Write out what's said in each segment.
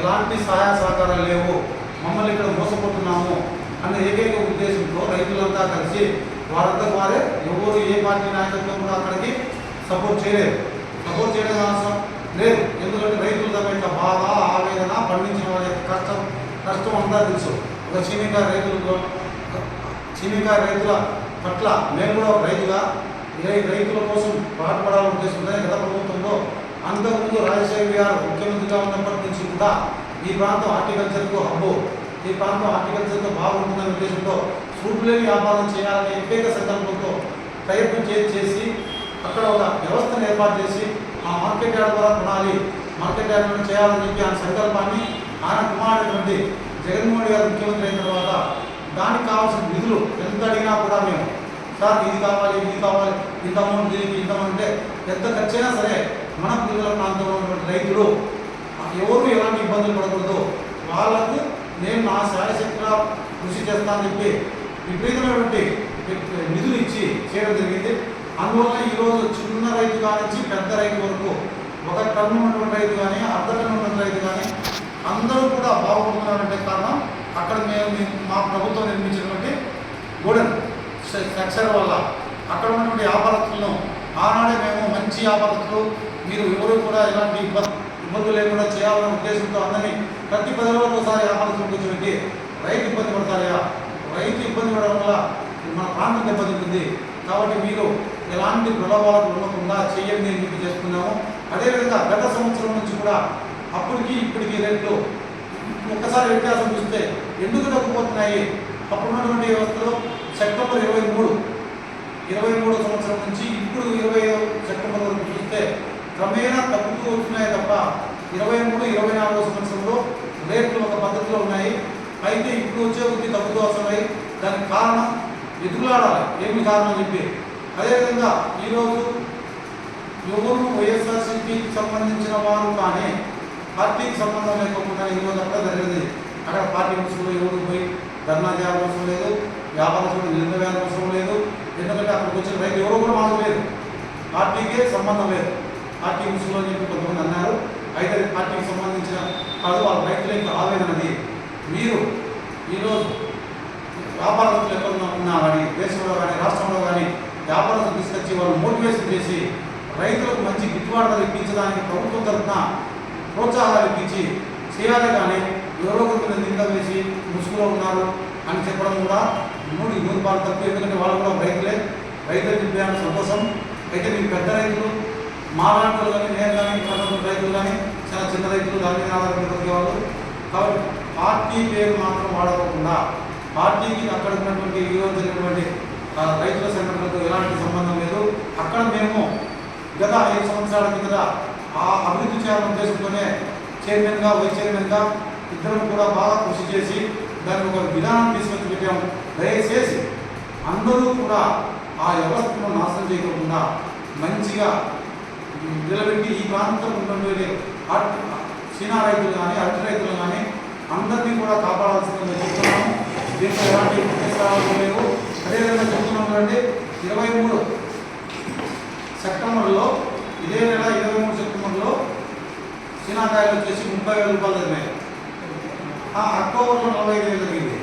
ఎలాంటి సహాయ సహకారాలు లేవు మమ్మల్ని ఇక్కడ మోసపోతున్నాము అన్న ఏకైక ఉద్దేశంతో రైతులంతా కలిసి వారంతా వారే ఎవరు ఏ పార్టీ నాయకత్వం కూడా అక్కడికి సపోర్ట్ చేయలేదు. సపోర్ట్ చేయడం అవసరం? లేదు. ఎందుకంటే రైతుల యొక్క బాధ ఆవేదన పండించిన వాళ్ళ యొక్క కష్టం కష్టం అంతా తెలుసు. ఒక చీనికాయ రైతులతో చీనికాయ రైతుల పట్ల మేము కూడా ఒక రైతుగా రైతుల కోసం పాటుపడాలని ఉద్దేశంతో గత ప్రభుత్వంలో అంతకుముందు రాజశేఖర్ గారు ముఖ్యమంత్రిగా ఉన్నప్పటి నుంచి కూడా ఈ ప్రాంతం హార్టికల్చర్కు హబ్బు. ఈ ప్రాంతం హార్టికల్చర్తో బాగుంటుందనే ఉద్దేశంతో ఫ్రూట్ వ్యాపారం చేయాలనే ఏకైక సంకల్పంతో ప్రయత్నం చేసి అక్కడ ఒక వ్యవస్థను ఏర్పాటు చేసి ఆ మార్కెట్ యార్డ్ ద్వారా కొనాలి మార్కెట్ యార్డ్ చేయాలని చెప్పి ఆయన సంకల్పాన్ని ఆయన కుమారుడైనటువంటి జగన్మోహన్ గారు ముఖ్యమంత్రి అయిన తర్వాత దానికి కావాల్సిన నిధులు ఎంత అడిగినా కూడా మేము సార్ ఇది కావాలి ఇది కావాలి ఇంత అమౌంట్ దీనికి ఇంత అమౌంట్ అంటే ఎంత ఖర్చైనా సరే మన పిల్లల ప్రాంతంలో ఉన్నటువంటి రైతులు ఎవరు ఎలాంటి ఇబ్బందులు పడకూడదు. వాళ్ళకు నేను నా శాయశక్తిగా కృషి చేస్తానని చెప్పి విపరీతమైనటువంటి నిధులు ఇచ్చి చేయడం జరిగింది. అందువల్ల ఈరోజు చిన్న రైతు కానించి పెద్ద రైతు వరకు ఒక టన్ను ఉన్నటువంటి రైతు కానీ అర్ధ టన్ను ఉన్నటువంటి రైతు కానీ అందరూ కూడా బాగుపడుతున్నారంటే కారణం అక్కడ మేము మా ప్రభుత్వం నిర్మించినటువంటి గోడెన్ స్ట్రక్చర్ వల్ల అక్కడ ఉన్నటువంటి వ్యాపారస్తులను ఆనాడే మేము మంచి వ్యాపారస్తులు మీరు ఎవరు కూడా ఎలాంటి ఇబ్బంది ఇబ్బందులు లేకుండా చేయాలనే ఉద్దేశంతో అందరినీ ప్రతి పది ఒకసారి వ్యాపారస్తులు కూర్చోబెట్టి రైతు ఇబ్బంది పడతాయా రైతు ఇబ్బంది పడడం వల్ల మన ప్రాంతం దెబ్బతింటుంది. కాబట్టి మీరు ఎలాంటి ప్రలోభాలకు ఉండకుండా చేయండి అని చెప్పి చేసుకున్నాము. అదేవిధంగా గత సంవత్సరం నుంచి కూడా అప్పటికి ఇప్పటికి రేట్లు ఒక్కసారి వ్యత్యాసం చూస్తే ఎందుకు తగ్గిపోతున్నాయి అప్పుడున్నటువంటి వ్యవస్థలో సెప్టెంబర్ ఇరవై మూడు. ఇరవై మూడో సంవత్సరం నుంచి ఇప్పుడు ఇరవై సెప్టెంబర్ వరకు చూస్తే క్రమేణా తగ్గుతూ వస్తున్నాయి తప్ప ఇరవై మూడు ఇరవై నాలుగో సంవత్సరంలో రేట్లు ఒక పద్ధతిలో ఉన్నాయి. అయితే ఇప్పుడు వచ్చే వృద్ధి తగ్గుతూ వస్తున్నాయి. దానికి కారణం ఎదుగులాడాలి. ఏమి కారణం చెప్పి. అదేవిధంగా ఈరోజు ఎవరు వైఎస్ఆర్సీపీకి సంబంధించిన వారు కానీ పార్టీకి సంబంధం లేకుండా ఈరోజు అక్కడ జరిగింది. అక్కడ పార్టీ ముసుగులో ఎవరు పోయి ధర్నా చేయాల్సిన అవసరం లేదు. వ్యాపారస్తులు నిర్ణయాల్సిన అవసరం లేదు. ఎందుకంటే అక్కడికి వచ్చిన రైతు ఎవరు కూడా మాకు లేదు పార్టీకే సంబంధం లేదు. పార్టీ ముసుగులో చెప్పి కొంతమంది అన్నారు. అయితే పార్టీకి సంబంధించిన కాదు వాళ్ళ రైతుల యొక్క ఆవేదనది మీరు ఈరోజు వ్యాపారస్తులు ఎక్కడ ఉన్నా కానీ దేశంలో కానీ రాష్ట్రంలో కానీ వ్యాపారస్తులు తీసుకొచ్చి వాళ్ళు మోటివేషన్ చేసి రైతులకు మంచి గిట్టుబాటు ఇప్పించడానికి ప్రభుత్వం తరఫున ప్రోత్సాహాలు ఇప్పించి చేయాలి కానీ ఎవరో కొంత నింద వేసి ముసుగులో ఉన్నారు అని చెప్పడం కూడా నూరు నూరు పాలు తప్పు ఎందుకంటే వాళ్ళు కూడా రైతులే. రైతులు నింపాను సంతోషం. అయితే మీరు పెద్ద రైతులు మా లాంటి కానీ నేను కానీ ప్రజలు రైతులు కానీ చాలా చిన్న రైతులు దాని మీద ఆధారపడి వాళ్ళు కాబట్టి పార్టీ పేరు మాత్రం వాడకుండా పార్టీకి అక్కడ ఉన్నటువంటి ఈరోజు జరిగినటువంటి రైతుల సంఘటనలకు ఎలాంటి సంబంధం లేదు. అక్కడ మేము గత ఐదు సంవత్సరాల కింద ఆ అభివృద్ధి చేయాలని ఉద్దేశంతోనే చైర్మన్గా వైస్ చైర్మన్గా ఇద్దరం కూడా బాగా కృషి చేసి దానికి ఒక విధానం తీసుకొచ్చి పెట్టాము దయచేసి అందరూ కూడా ఆ వ్యవస్థను నాశనం చేయకుండా మంచిగా నిలబెట్టి ఈ ప్రాంతం ఉన్నటువంటి అట్ చీనా రైతులు కానీ అరటి రైతులు కానీ అందరినీ కూడా కాపాడాల్సిందని చెప్తున్నాము. దీంట్లో ఎలాంటి ప్రతిష్టాలు లేవు. అదేవిధంగా చెప్తున్నాం కదండి ఇరవై మూడు సెప్టెంబర్లో ఇదే నెల ఇరవై మూడు సెప్టెంబర్లో చీనాకాయలు వచ్చేసి ముప్పై వేల రూపాయలు జరిగినాయి ఆ అక్టోబర్లో నలభై ఐదు వేలు జరిగింది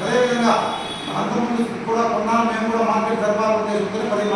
అదేవిధంగా అంతకుముందు కూడా కొన్నాళ్ళు మేము కూడా మార్కెట్ జరపాలనే ఉద్దేశంతో పది